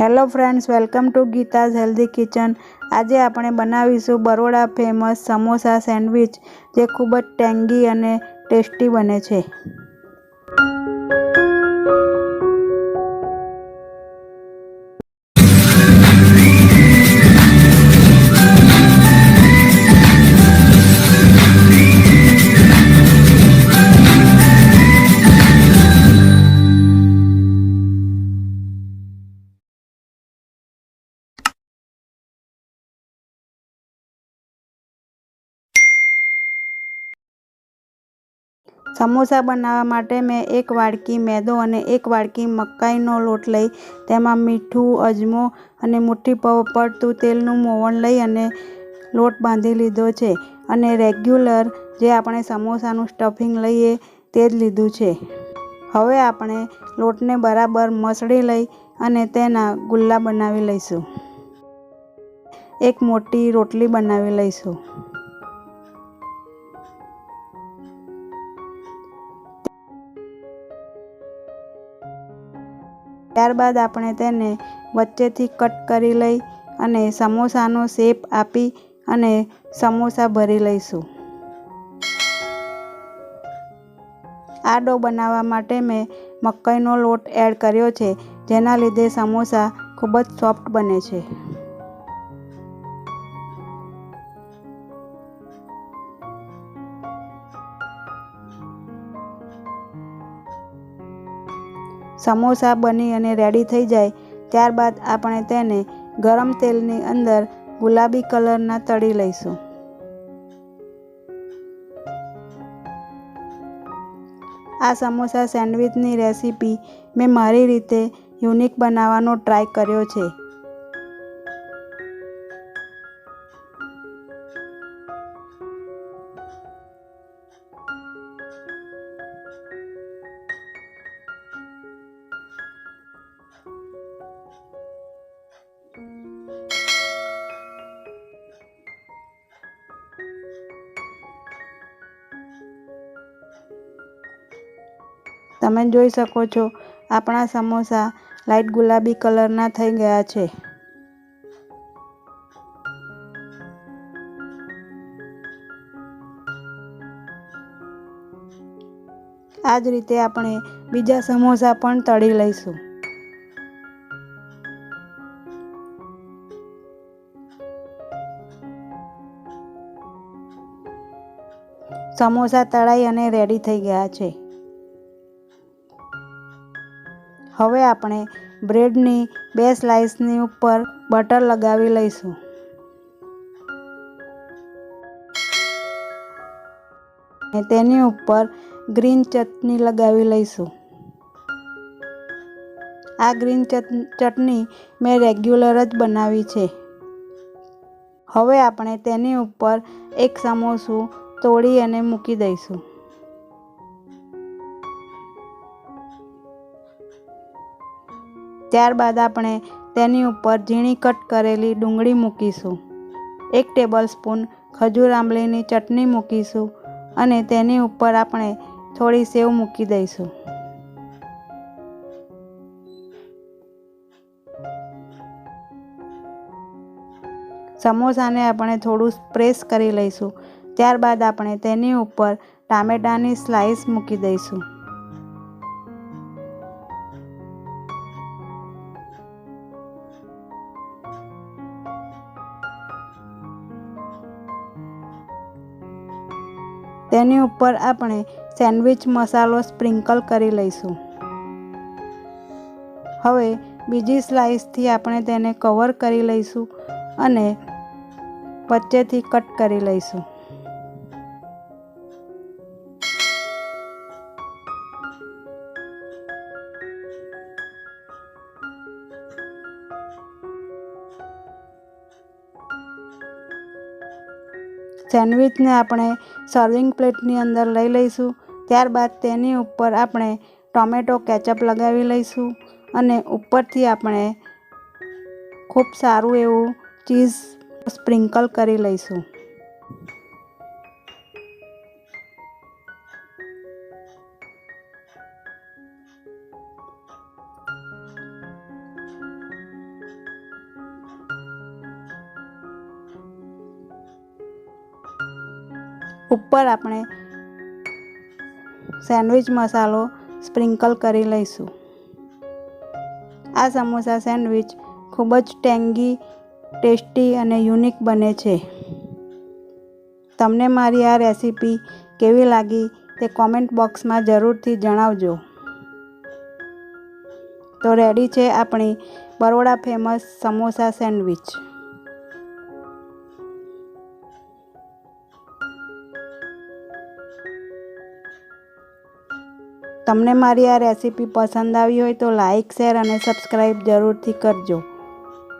Hello friends, welcome to Geeta's healthy kitchen. આજે આપણે બનાવીશું બરોડા ફેમસ સમોસા સેન્ડવિચ, જે ખૂબ જ ટેંગી અને ટેસ્ટી બને છે. સમોસા બનાવવા માટે મેં એક વાડકી મેદો અને એક વાડકી મકાઈનો લોટ લઈ, તેમાં મીઠું, અજમો અને મુઠ્ઠી પડતું તેલનું મોવણ લઈ અને લોટ બાંધી લીધો છે અને રેગ્યુલર જે આપણે સમોસાનું સ્ટફિંગ લઈએ તે જ લીધું છે. હવે આપણે લોટને બરાબર મસળી લઈ અને તેના ગુલ્લા બનાવી લઈશું. એક મોટી રોટલી બનાવી લઈશું. ત્યારબાદ આપણે તેને વચ્ચેથી કટ કરી લઈ અને સમોસાનો શેપ આપી અને સમોસા ભરી લઈશું. આ ડો બનાવવા માટે મેં મકાઈનો લોટ એડ કર્યો છે, જેના લીધે સમોસા ખૂબ જ સોફ્ટ બને છે. સમોસા બની અને રેડી થઈ જાય, ત્યારબાદ આપણે તેને ગરમ તેલની અંદર ગુલાબી કલરના તળી લઈશું. આ સમોસા સેન્ડવિચની રેસીપી મેં મારી રીતે યુનિક બનાવવાનો ટ્રાય કર્યો છે. તમે જોઈ શકો છો, આપણા સમોસા લાઈટ ગુલાબી કલરના થઈ ગયા છે. આ જ રીતે આપણે બીજા સમોસા પણ તળી લઈશું. સમોસા તળાઈ અને રેડી થઈ ગયા છે. હવે આપણે બ્રેડની બે સ્લાઇસની ઉપર બટર લગાવી લઈશું. અને તેની ઉપર ગ્રીન ચટણી લગાવી લઈશું. આ ગ્રીન ચટણી મેં રેગ્યુલર જ બનાવી છે. હવે આપણે તેની ઉપર એક સમોસું તોડી અને મૂકી દઈશું. ત્યારબાદ આપણે તેની ઉપર ઝીણી કટ કરેલી ડુંગળી મૂકીશું. એક ટેબલ સ્પૂન ખજૂર આંબલીની ચટણી મૂકીશું અને તેની ઉપર આપણે થોડી સેવ મૂકી દઈશું. સમોસાને આપણે થોડું પ્રેસ કરી લઈશું. ત્યારબાદ આપણે તેની ઉપર ટામેટાની સ્લાઇસ મૂકી દઈશું. તેની ઉપર આપણે સેન્ડવિચ મસાલો સ્પ્રિંકલ કરી લઈશું. હવે બીજી સ્લાઇસથી આપણે તેને કવર કરી લઈશું અને વચ્ચેથી કટ કરી લઈશું. સેન્ડવિચને આપણે સર્વિંગ પ્લેટની અંદર લઈ લઈશું. ત્યારબાદ તેની ઉપર આપણે ટોમેટો કેચઅપ લગાવી લઈશું અને ઉપરથી આપણે ખૂબ સારું એવું ચીઝ સ્પ્રિંકલ કરી લઈશું. ઉપર આપણે સેન્ડવિચ મસાલો સ્પ્રિંકલ કરી લઈશું. આ સમોસા સેન્ડવિચ ખૂબ જ ટેંગી, ટેસ્ટી અને યુનિક બને છે. તમને મારી આ રેસીપી કેવી લાગી તે કોમેન્ટ બોક્સમાં જરૂરથી જણાવજો. તો રેડી છે આપણી બરોડા ફેમસ સમોસા સેન્ડવિચ. તમને મારી આ રેસીપી પસંદ આવી હોય તો લાઇક શેર અને સબસ્ક્રાઈબ જરૂરથી કરજો.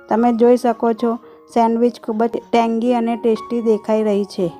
તમે જોઈ શકો છો, સેન્ડવિચ ખૂબ જ ટેંગી અને ટેસ્ટી દેખાઈ રહી છે.